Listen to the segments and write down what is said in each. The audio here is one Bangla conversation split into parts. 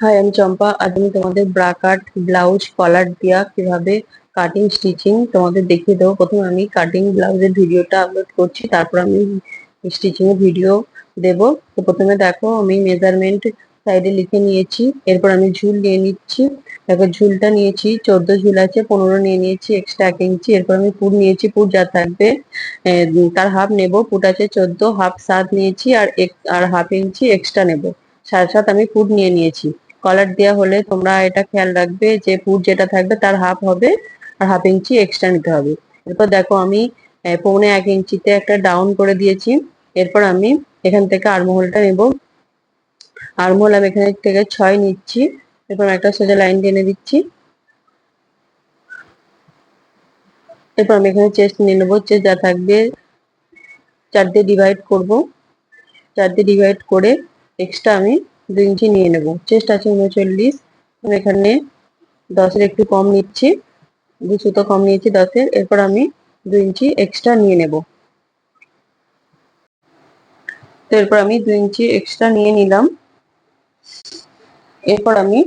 হাই আমি চম্পা আজ আমি তোমাদের ব্রা কাট ব্লাউজ কলার দেওয়া কীভাবে কাটিং স্টিচিং তোমাদের দেখিয়ে দেবো। প্রথমে আমি কাটিং ব্লাউজের ভিডিওটা আপলোড করছি, তারপর আমি স্টিচিং এর ভিডিও দেব। তো প্রথমে দেখো, আমি মেজারমেন্ট সাইডে লিখে নিয়েছি, এরপর আমি ঝুল নিয়ে নিচ্ছি। দেখো, ঝুলটা নিয়েছি, চোদ্দ ঝুল আছে, পনেরো নিয়ে নিয়েছি এক্সট্রা এক ইঞ্চি। এরপর আমি পুর নিয়েছি, পুর যা থাকবে তার হাফ নেব পুট আছে চোদ্দ হাফ সাত নিয়েছি, আর আর হাফ ইঞ্চি এক্সট্রা নেব। সাড়ে সাত আমি পুট নিয়ে নিয়েছি। কলার দেওয়া হলে তোমরা এটা খেয়াল রাখবে যে পুট যেটা থাকবে তার হাফ হবে আর হাফ ইঞ্চি এক্সট্রা নিতে হবে। এরপর দেখো আমি পৌনে এক ইঞ্চিতে একটা ডাউন করে দিয়েছি। এরপর আমি এখান থেকে আরমোহলটা নেব। আরমোহল আমি এখানে থেকে ছয় নিচ্ছি। এরপর একটা সোজা লাইন টেনে দিচ্ছি। এরপর আমি এখানে চেস্ট নিয়ে নেব। চেস্ট যা থাকবে চার দিয়ে ডিভাইড করব। চার দিয়ে ডিভাইড করে এক্সট্রা আমি দু ইঞ্চি নিয়ে নেব। চেস্ট আছে উনচল্লিশ। আমি এখানে দশের একটু কম নিচ্ছি। দু সুতো কম নিয়েছি দশের। এরপর আমি দু ইঞ্চি এক্সট্রা নিয়ে নেব। তো এরপর আমি দু ইঞ্চি এক্সট্রা নিয়ে নিলাম। এরপর আমি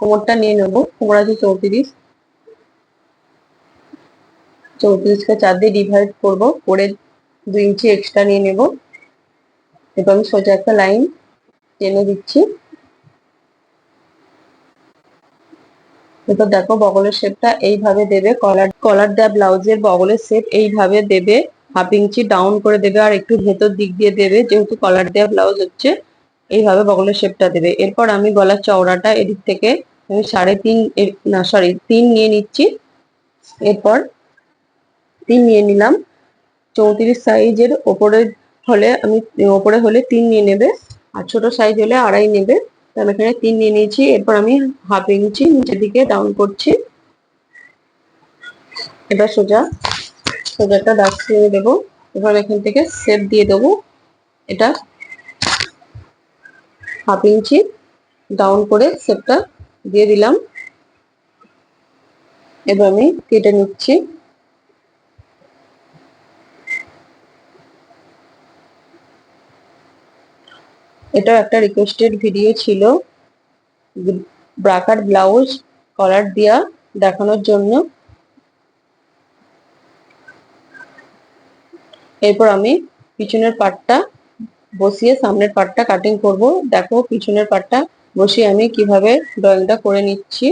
কোমরটা নিয়ে নেব। কোমর আছে চৌত্রিশ। চৌত্রিশকে চার দিয়ে ডিভাইড করব। করে দু ইঞ্চি এক্সট্রা নিয়ে নেব। এরপর আমি সোজা একটা লাইন টেনে দিচ্ছি। এরপর দেখো বগলের শেপটা এইভাবে দেবে। কলার কলার দেওয়া ব্লাউজের বগলের শেপ এইভাবে দেবে। হাফ ইঞ্চি ডাউন করে দেবে আর একটু ভেতর দিক দিয়ে দেবে। যেহেতু কলার দেওয়া ব্লাউজ হচ্ছে, এইভাবে বগলের শেপটা দেবে। এরপর আমি গলার চওড়াটা এদিক থেকে আমি সাড়ে তিন না সরি তিন নিয়ে নিচ্ছি। এরপর তিন নিয়ে নিলাম। চৌত্রিশ সাইজের ওপরে হলে আমি, ওপরে হলে তিন নিয়ে নেবে। আর ছোট সাইজ হলে আড়াই নেবে। আমি এখানে তিন নিয়ে নিয়েছি। এরপর আমি হাফ ইঞ্চি নিচের দিকে ডাউন করছি। এবার সোজা, সোজাটা দাগ ছিঁড়ে দেবো। এবার এখান থেকে সেপ দিয়ে দেবো। এটা হাফ ইঞ্চি ডাউন করে সেপটা দিয়ে দিলাম। এবার আমি কেটে নিচ্ছি। এটা একটা রিকোয়েস্টেড ভিডিও ছিল। ব্রাকার ব্লাউজ কলার দিয়া দেখানোর জন্য। এরপর আমি পিছনের পাটটা বসিয়ে সামনের পাটটা কাটিং করব। দেখো পিছনের পাটটা বসিয়ে আমি কীভাবে ড্রয়িংটা করে নিচ্ছি।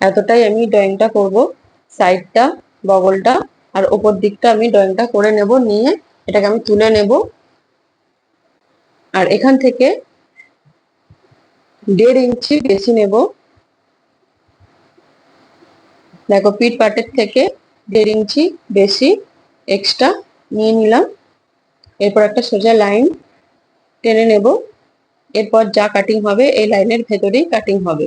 এতটাই আমি ড্রয়িংটা করব। সাইডটা বগলটা, আর ওপর দিকটা আমি ড্রয়িংটা করে নেব, নিয়ে এটাকে আমি তুলে নেব। আর এখান থেকে দেড় ইঞ্চি বেশি নেব। দেখো পিট পাটের থেকে দেড় ইঞ্চি বেশি এক্সট্রা নিয়ে নিলাম। এরপর একটা সোজা লাইন টেনে নেব। এরপর যা কাটিং হবে, এই লাইনের ভেতরেই কাটিং হবে।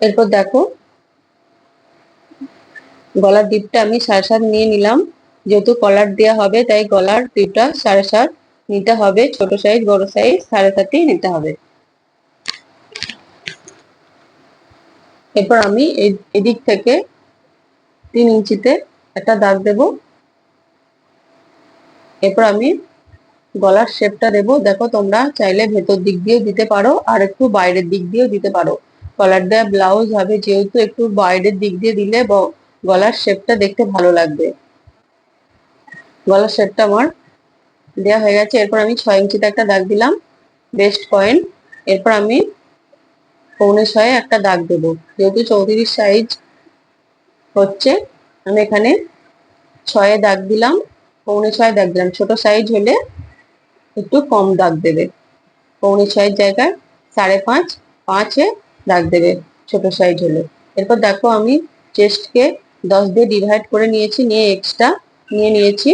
এরপর দেখো, গলার ডিপটা আমি সাড়ে সাত নিয়ে নিলাম। যেহেতু কলার দেওয়া হবে, তাই গলার ডিপটা সাড়ে সাত নিতে হবে। ছোট সাইজ বড় সাইজ সাড়ে সাতই নিতে হবে। এরপর আমি এদিক থেকে তিন ইঞ্চিতে একটা দাগ দেব। এরপর আমি গলার শেপটা দেব। দেখো, তোমরা চাইলে ভেতর দিক দিয়েও দিতে পারো, আর একটু বাইরের দিক দিয়েও দিতে পারো। কলার দেওয়া ব্লাউজ হবে, যেহেতু একটু বাইরের দিক দিয়ে দিলে গলার শেপটা দেখতে ভালো লাগবে। গলার শেপটা আমার দেওয়া হয়ে গেছে। এরপর আমি ছয় ইঞ্চিতে একটা দাগ দিলাম বেস্ট পয়েন্ট এরপর আমি পৌনে ছয়ে একটা দাগ দেব। যেহেতু চৌত্রিশ সাইজ হচ্ছে, আমি এখানে ছয়ে দাগ দিলাম, পৌনে ছয় দাগ দিলাম। ছোট সাইজ হলে একটু কম দাগ দেবে। পৌনে ছয়ের জায়গায় সাড়ে পাঁচ, পাঁচে দাগ দেবে, ছোট সাইজ হলে। এরপর দেখো আমি চেস্টকে দশ দিয়ে ডিভাইড করে নিয়েছি, নিয়ে এক্সট্রা নিয়ে নিয়েছি।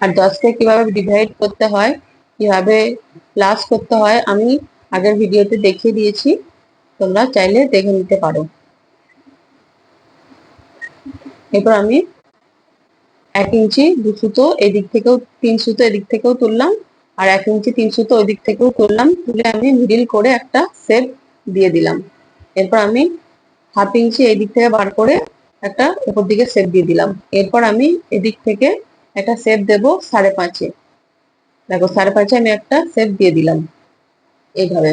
আর দশকে কীভাবে ডিভাইড করতে হয়, কীভাবে প্লাস করতে হয়, আমি আগের ভিডিওতে দেখিয়ে দিয়েছি। তোমরা চাইলে দেখে নিতে পারো। এরপর আমি এক ইঞ্চি দু সুতো এদিক থেকেও, তিন সুতো এদিক থেকেও তুললাম। আর এক ইঞ্চি তিন সুতো ওই দিক থেকেও করলাম তুলে আমি মিডিল করে একটা সেপ দিয়ে দিলাম। এরপর আমি হাফ ইঞ্চি এই দিক থেকে বার করে একটা উপর দিকে সেপ দিয়ে দিলাম। এরপর আমি এদিক থেকে একটা সেপ দেব সাড়ে পাঁচে। দেখো, সাড়ে পাঁচে আমি একটা সেপ দিয়ে দিলাম। এইভাবে।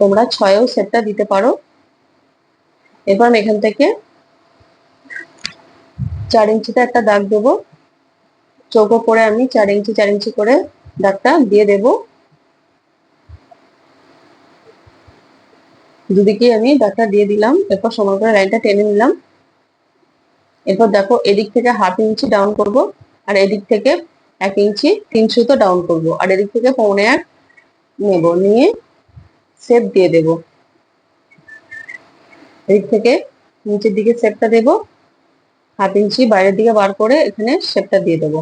তোমরা ছয়েও সেপটা দিতে পারো। এরপর আমি এখান থেকে চার ইঞ্চিতে একটা দাগ দেবো। চৌকো করে আমি চার ইঞ্চি চার ইঞ্চি করে দাগটা দিয়ে দেব। দুদিকে আমি দাগটা দিয়ে দিলাম, এরপর সমান করে লাইনটা টেনে নিলাম। এরপর দেখো এদিক থেকে হাফ ইঞ্চি ডাউন করব আর এদিক থেকে এক ইঞ্চি, তিন সুতো ডাউন করব। আর এদিক থেকে পৌনে এক নেব, নিয়ে সেপ দিয়ে দেব। এদিক থেকে নিচের দিকে সেপটা দেব। হাফ ইঞ্চি বাইরের দিকে বার করে এখানে শেপটা দিয়ে দেব।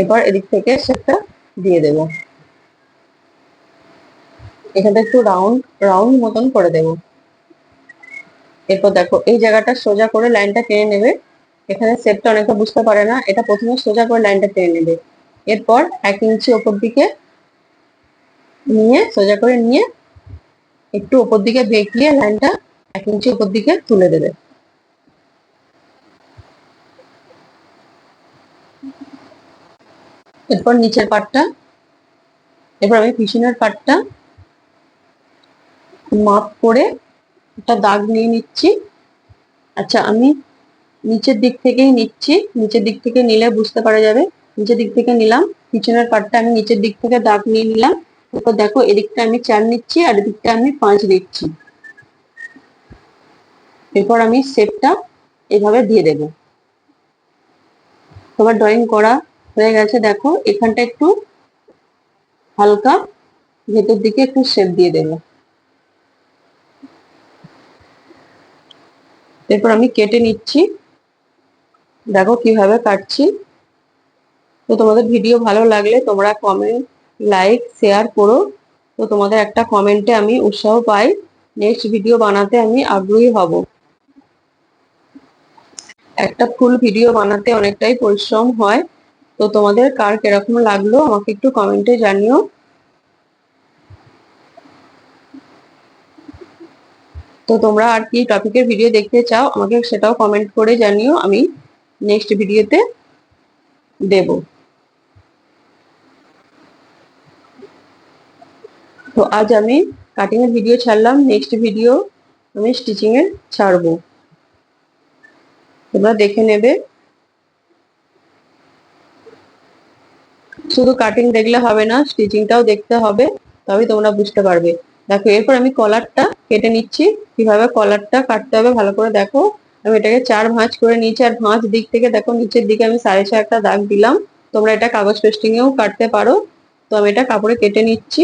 এবার এদিক থেকে শেপটা দিয়ে দেব। এখানটা একটু রাউন্ড রাউন্ড মতন করে দেব। এরপর দেখো, এই জায়গাটা সোজা করে লাইনটা টেনে নেবে। এখানে শেপটা অনেকটা বুঝতে পারে না, এটা প্রথমে সোজা করে লাইনটা টেনে নেবে। এরপর এক ইঞ্চি ওপর দিকে নিয়ে, সোজা করে নিয়ে একটু ওপর দিকে বেঁকিয়ে লাইনটা এক ইঞ্চি ওপর দিকে তুলে দেবে। এরপর নিচের পাটটা। এরপর আমি পিছনের পাটটা মাপ করে একটা দাগ নিয়ে নিচ্ছি। আচ্ছা আমি নিচের দিক থেকেই নিচ্ছি। নিচের দিক থেকে নিলে বুঝতে পারা যাবে। নিচের দিক থেকে নিলাম। পিছনের পাটটা আমি নিচের দিক থেকে দাগ নিয়ে নিলাম। এরপর দেখো, এদিকটা আমি চার নিচ্ছি আর এদিকটা আমি পাঁচ দিচ্ছি। এরপর আমি শেপটা এভাবে দিয়ে দেব। তোমার ড্রয়িং করা হয়ে গেছে, দেখো, এখানটা একটু হালকা, ভেতর দিকে একটু শেপ দিয়ে দেবো। এরপর আমি কেটে নিচ্ছি। দেখো কীভাবে কাটছি। তো তোমাদের ভিডিও ভালো লাগলে তোমরা কমেন্ট লাইক শেয়ার করো। তো তোমাদের একটা কমেন্টে আমি উৎসাহ পাই। নেক্সট ভিডিও বানাতে আমি আগ্রহী হব। একটা ফুল ভিডিও বানাতে অনেকটাই পরিশ্রম হয়। তো তোমাদের কার কীরকম লাগল আমাকে একটু কমেন্টে জানিও। তো তোমরা আর কি টপিকের ভিডিও দেখতে চাও, আমাকে সেটাও কমেন্ট করে জানিও, আমি নেক্সট ভিডিওতে দেব। তো আজ আমি কাটিং এর ভিডিও ছাড়লাম নেক্সট ভিডিও আমি স্টিচিং এর ছাড়বো। তোমরা দেখে নেবে। শুধু কাটিং দেখলে হবে না স্টিচিংটাও দেখতে হবে তবে তোমরা বুঝতে পারবে। দেখো, এরপর আমি কলারটা কেটে নিচ্ছি। কীভাবে কলারটা কাটতে হবে ভালো করে দেখো। আমি এটাকে চার ভাঁজ করে নিয়েছি, আর ভাঁজ দিক থেকে দেখো, নিচের দিকে আমি সাড়ে ছয় একটা দাগ দিলাম। তোমরা এটা কাগজ পেস্টিং এও কাটতে পারো। তো আমি এটা কাপড়ে কেটে নিচ্ছি।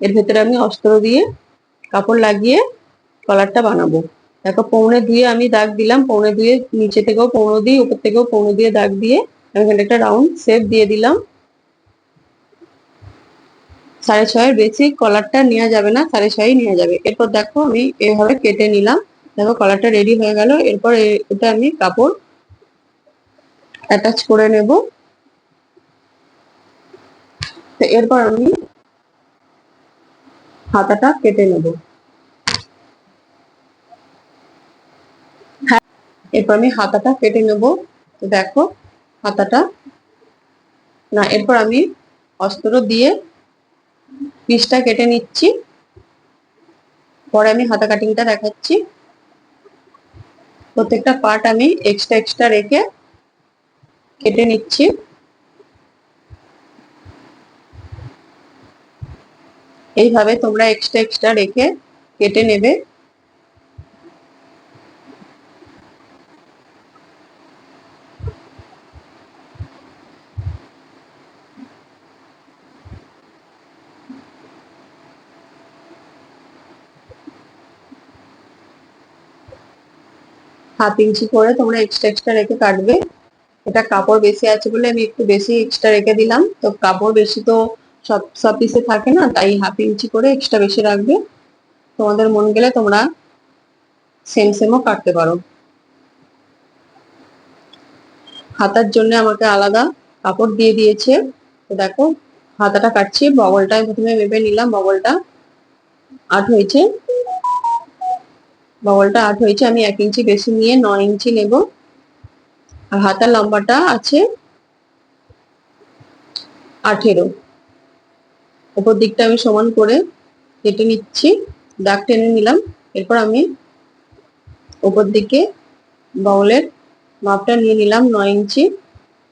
এর ভেতরে আমি অস্ত্র দিয়ে কাপড় লাগিয়ে কলারটা বানাবো। দেখো পৌনে দুয়ে আমি দাগ দিলাম, পৌনে দুয়ে নিচে থেকেও পৌনে দিয়ে উপর থেকেও পৌনে দিয়ে দাগ দিয়ে আমি এখানে একটা রাউন্ড শেপ দিয়ে দিলাম। সাড়ে ছয়ের বেশি কলারটা নেওয়া যাবে না, সাড়ে ছয়ই নেওয়া যাবে। এরপর দেখো আমি এভাবে কেটে নিলাম। দেখো কলারটা রেডি হয়ে গেল, এরপর এটা আমি কাপড় অ্যাটাচ করে নেব। তো এরপর আমি হাতাটা কেটে নেব। এরপর আমি হাতাটা কেটে নেব। তো দেখো, হাতাটা। না, এরপর আমি অস্ত্র দিয়ে পিসটা কেটে নিচ্ছি। পরে আমি হাতা কাটিংটা দেখাচ্ছি। প্রত্যেকটা পার্ট আমি এক্সট্রা এক্সট্রা রেখে কেটে নিচ্ছি। এইভাবে তোমরা এক্সট্রা এক্সট্রা রেখে কেটে নেবে। হাফ ইঞ্চি করে তোমরা এক্সট্রা এক্সট্রা রেখে কাটবে। এটা কাপড় বেশি আছে বলে আমি একটু বেশি এক্সট্রা রেখে দিলাম। তো কাপড় বেশি তো সব সব পিসে থাকে না, তাই হাফ ইঞ্চি করে এক্সট্রা বেশি রাখবে। তোমাদের মন গেলে তোমরা সেম সেমও কাটতে পারো। হাতার জন্য আমাকে আলাদা কাপড় দিয়ে দিয়েছে। তো দেখো, হাতাটা কাটছি বগলটা প্রথমে ভেবে নিলাম, বগলটা আট হয়েছে। বগলটা আট হয়েছে, আমি এক ইঞ্চি বেশি নিয়ে নয় ইঞ্চি নেব। আর হাতার লম্বাটা আছে আঠেরো। ওপর দিকটা আমি সমান করে কেটে নিচ্ছি, দাগ টেনে নিলাম। এরপর আমি ওপর দিকে বাউলের মাপটা নিয়ে নিলাম নয় ইঞ্চি।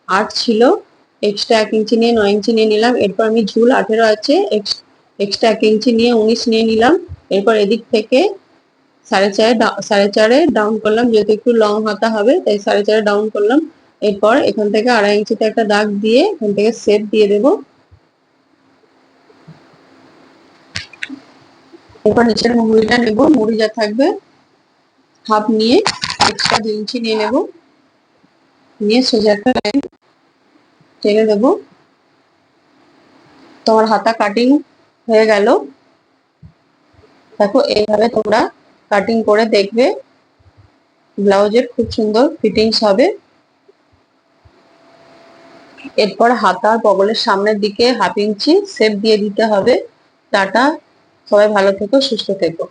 আট ছিল এক্সট্রা এক ইঞ্চি নিয়ে নয় ইঞ্চি নিয়ে নিলাম। এরপর আমি ঝুল আঠেরো আছে এক্সট্রা এক ইঞ্চি নিয়ে উনিশ নিয়ে নিলাম। এরপর এদিক থেকে সাড়ে চারে সাড়ে চারে ডাউন করলাম, যেহেতু একটু লং হাতা হবে, তাই সাড়ে চারে ডাউন করলাম। এরপর এখান থেকে আড়াই ইঞ্চিতে একটা দাগ দিয়ে এখান থেকে সেপ দিয়ে দেব। এরপর নিচের মুড়িটা নেব, মুড়ি যা থাকবে হাফ নিয়ে এক্সট্রা দুই ইঞ্চি নিয়ে নেব। নিয়ে সোজা একটা লাইন টেনে দেব। তোমার হাতা কাটিং হয়ে গেল। দেখো, এইভাবে তোমরা কাটিং করে দেখবে ব্লাউজের খুব সুন্দর ফিটিংস হবে। এরপর হাতা বগলের সামনের দিকে হাফ ইঞ্চি সেপ দিয়ে দিতে হবে। টাটা, সবাই ভালো থেকো, সুস্থ থেকো।